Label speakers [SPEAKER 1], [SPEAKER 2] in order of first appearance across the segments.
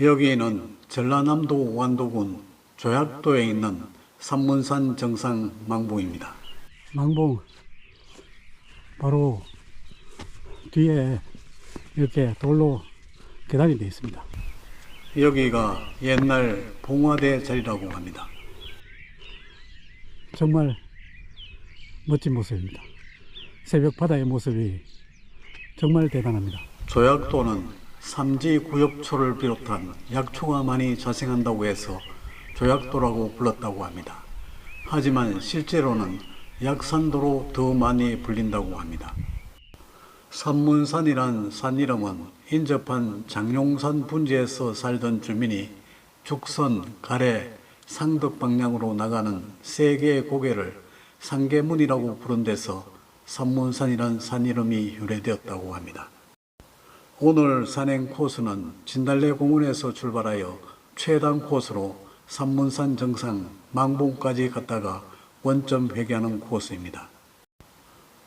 [SPEAKER 1] 여기는 전라남도 완도군 조약도에 있는 산문산 정상 망봉입니다.
[SPEAKER 2] 망봉 바로 뒤에 이렇게 돌로 계단이 되어 있습니다.
[SPEAKER 1] 여기가 옛날 봉화대 자리라고 합니다.
[SPEAKER 2] 정말 멋진 모습입니다. 새벽 바다의 모습이 정말 대단합니다.
[SPEAKER 1] 조약도는 삼지 구엽초를 비롯한 약초가 많이 자생한다고 해서 조약도라고 불렀다고 합니다. 하지만 실제로는 약산도로 더 많이 불린다고 합니다. 산문산이란 산 이름은 인접한 장룡산 분지에서 살던 주민이 죽선, 가래, 상덕 방향으로 나가는 세 개의 고개를 상계문이라고 부른 데서 산문산이란 산 이름이 유래되었다고 합니다. 오늘 산행 코스는 진달래 공원에서 출발하여 최단 코스로 산문산 정상 망봉까지 갔다가 원점 회귀하는 코스입니다.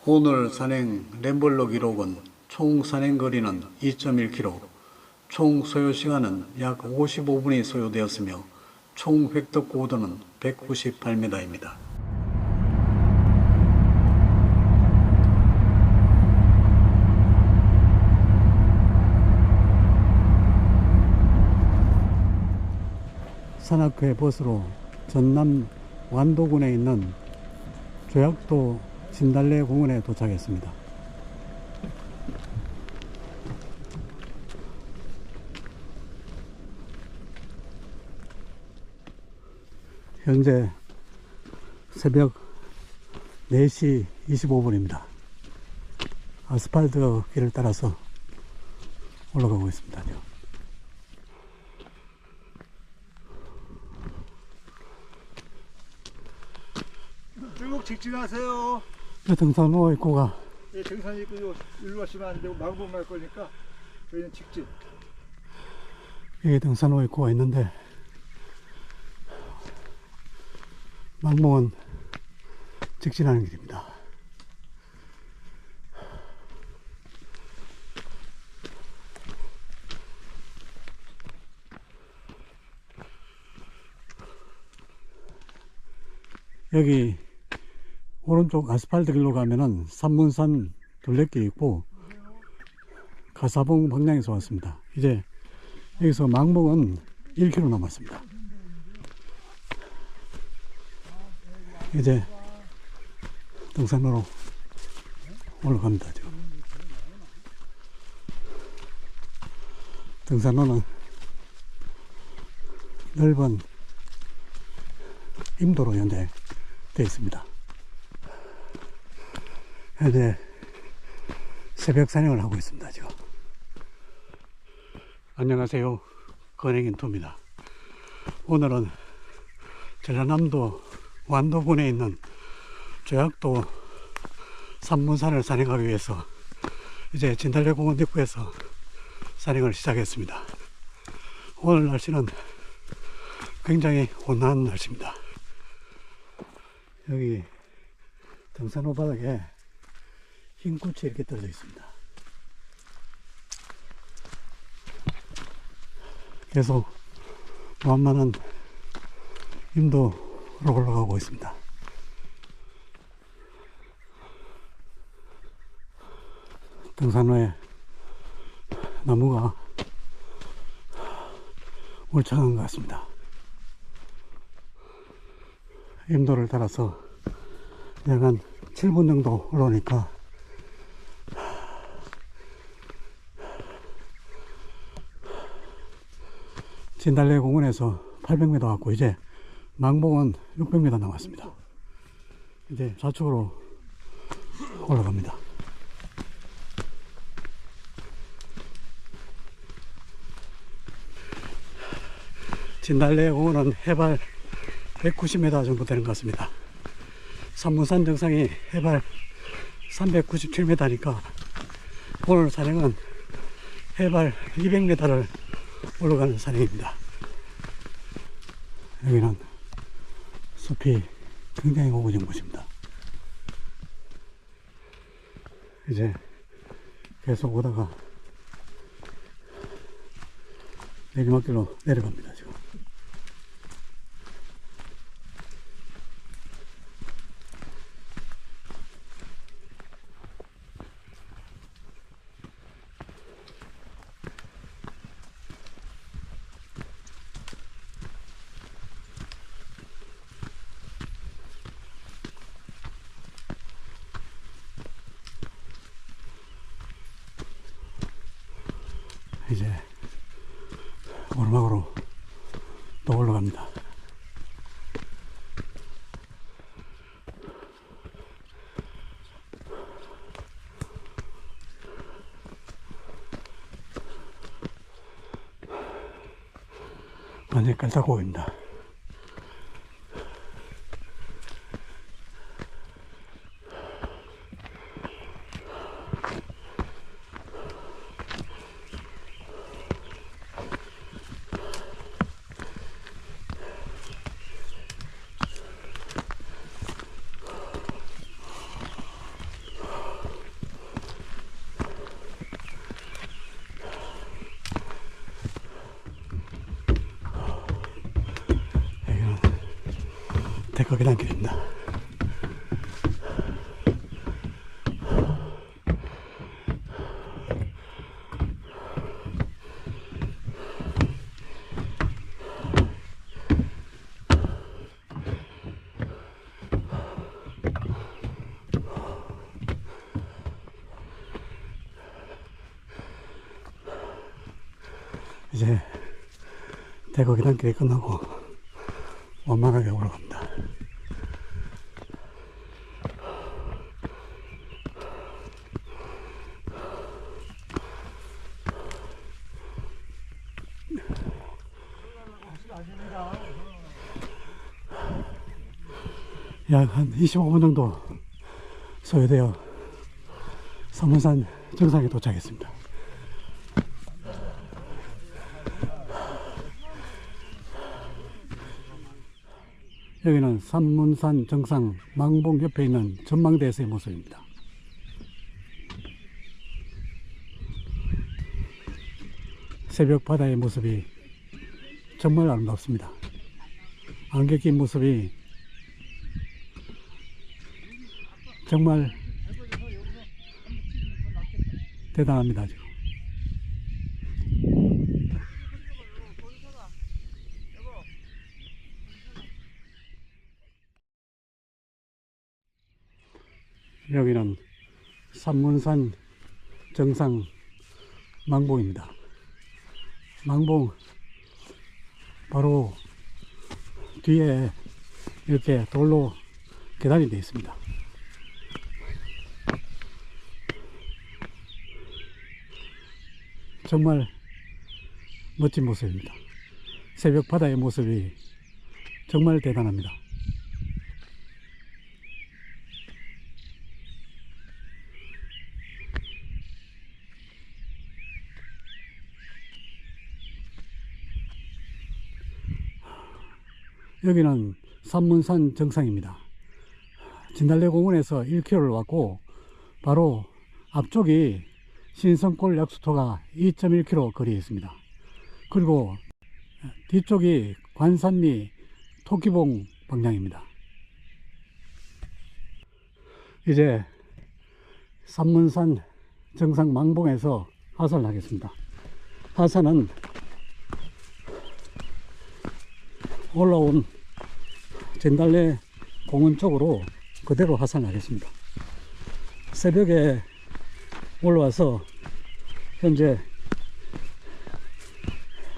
[SPEAKER 1] 오늘 산행 램블러 기록은 총 산행 거리는 2.1km, 총 소요 시간은 약 55분이 소요되었으며 총 획득 고도는 198m입니다.
[SPEAKER 2] 산악회 버스로 전남 완도군에 있는 조약도 진달래 공원에 도착했습니다. 현재 새벽 4시 25분입니다. 아스팔트 길을 따라서 올라가고 있습니다.
[SPEAKER 3] 직진하세요.
[SPEAKER 2] 등산 로 입구가
[SPEAKER 3] 예, 정산 입구 요 일로 가시면 안 되고 망봉 갈 거니까 저희는 직진.
[SPEAKER 2] 여기 등산 로 입구가 있는데 망봉은 직진하는 길입니다. 여기 오른쪽 아스팔트 길로 가면은 산문산 둘레길 있고 가사봉 방향에서 왔습니다. 이제 여기서 망봉은 1km 남았습니다. 이제 등산로로 올라갑니다. 지금. 등산로는 넓은 임도로 연대되어 있습니다. 현재 새벽 산행을 하고 있습니다. 지금. 안녕하세요. 건행인 투입니다. 오늘은 전라남도 완도군에 있는 조약도 산문산을 산행하기 위해서 이제 진달래 공원 입구에서 산행을 시작했습니다. 오늘 날씨는 굉장히 온화한 날씨입니다. 여기 등산로 바닥에 흰 꽃이 이렇게 떨어져 있습니다. 계속 완만한 임도로 올라가고 있습니다. 등산로에 나무가 울창한 것 같습니다. 임도를 따라서 약 한 7분 정도 올라오니까 진달래 공원에서 800m 왔고 이제 망봉은 600m 남았습니다. 이제 좌측으로 올라갑니다. 진달래 공원은 해발 190m 정도 되는 것 같습니다. 산문산 정상이 해발 397m니까 오늘 산행은 해발 200m를 올라가는 산행입니다. 여기는 숲이 굉장히 오고진 곳입니다. 이제 계속 오다가 내리막길로 내려갑니다, 지금. 이제 오르막으로 또 올라갑니다. 완전히 깔짝고 보입니다. 여기는 데커 계단길입니다. 이제 대거 계단길이 끝나고 원만하게 올라갑니다. 약한 25분 정도 소요되어 서문산 정상에 도착했습니다. 여기는 산문산 정상 망봉 옆에 있는 전망대에서의 모습입니다. 새벽 바다의 모습이 정말 아름답습니다. 안개 낀 모습이 정말 대단합니다. 지금. 여기는 산문산 정상 망봉입니다. 망봉 바로 뒤에 이렇게 돌로 계단이 되어 있습니다. 정말 멋진 모습입니다. 새벽 바다의 모습이 정말 대단합니다. 여기는 산문산 정상입니다. 진달래 공원에서 1km를 왔고 바로 앞쪽이 신성골 약수터가 2.1km 거리에 있습니다. 그리고 뒤쪽이 관산리 토끼봉 방향입니다. 이제 산문산 정상 망봉에서 하산을 하겠습니다. 하산은 올라온 진달래 공원 쪽으로 그대로 하산하겠습니다. 새벽에 올라와서 현재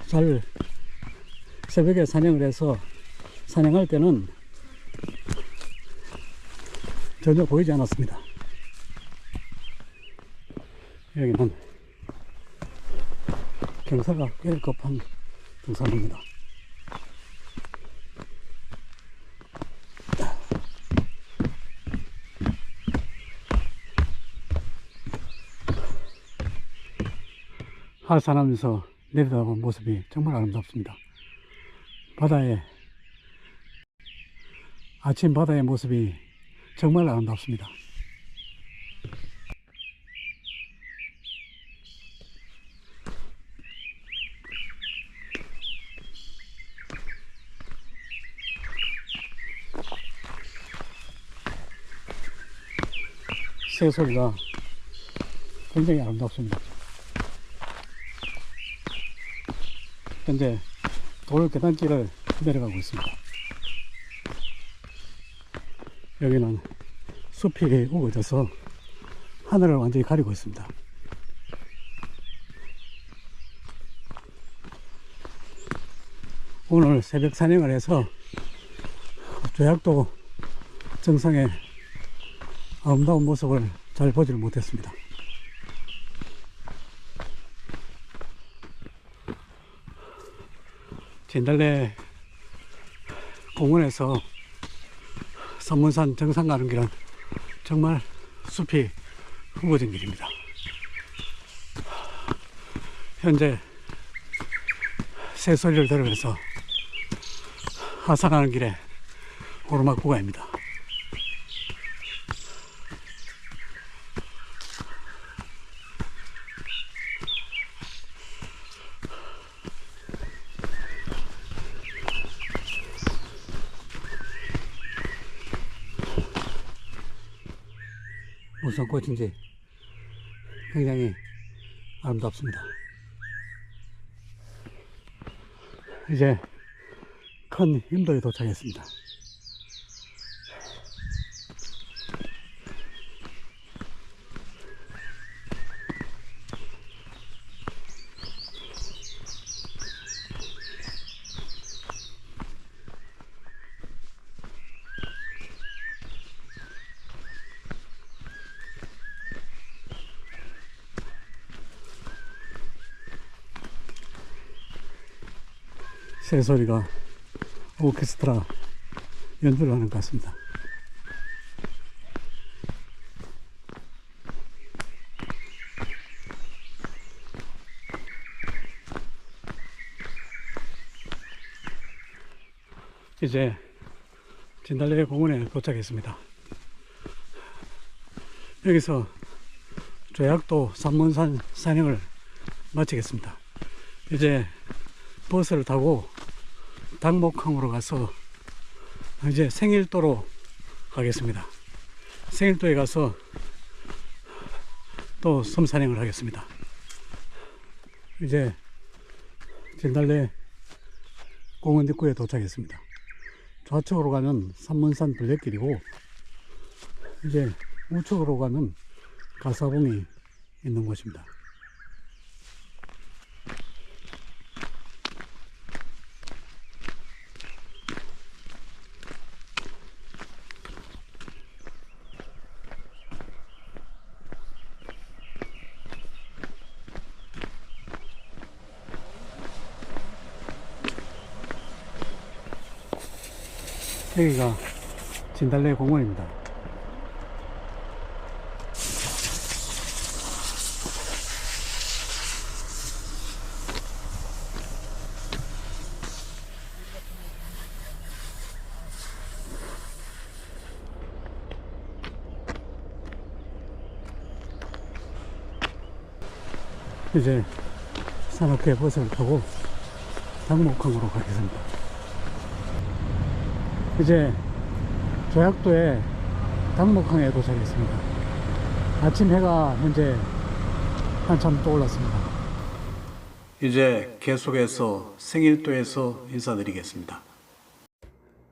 [SPEAKER 2] 잘 새벽에 사냥을 해서 사냥할 때는 전혀 보이지 않았습니다. 여기는 경사가 꽤 급한 등산로입니다. 하산하면서 내려다본 모습이 정말 아름답습니다. 바다의 아침 바다의 모습이 정말 아름답습니다. 새소리가 굉장히 아름답습니다. 현재 돌 계단길을 내려가고 있습니다. 여기는 숲이 우거져서 하늘을 완전히 가리고 있습니다. 오늘 새벽 산행을 해서 조약도 정상의 아름다운 모습을 잘 보지를 못했습니다. 진달래 공원에서 선문산 정상 가는 길은 정말 숲이 후보진 길입니다. 현재 새소리를 들으면서 하산하는 길에 오르막 구간입니다. 꽃인지 굉장히 아름답습니다. 이제 큰 인도에 도착했습니다. 새소리가 오케스트라 연주를 하는 것 같습니다. 이제 진달래 공원에 도착했습니다. 여기서 조약도 산문산 산행을 마치겠습니다. 이제 버스를 타고 당목항으로 가서 이제 생일도로 가겠습니다. 생일도에 가서 또 섬산행을 하겠습니다. 이제 진달래 공원 입구에 도착했습니다. 좌측으로 가면 산문산 둘레길이고 이제 우측으로 가면 가사봉이 있는 곳입니다. 여기가 진달래 공원입니다. 이제 산악회 버스를 타고 당목항으로 가겠습니다. 이제 조약도에 당목항에 도착했습니다. 아침 해가 현재 한참 떠올랐습니다.
[SPEAKER 1] 이제 계속해서 생일도에서 인사드리겠습니다.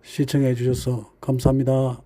[SPEAKER 2] 시청해 주셔서 감사합니다.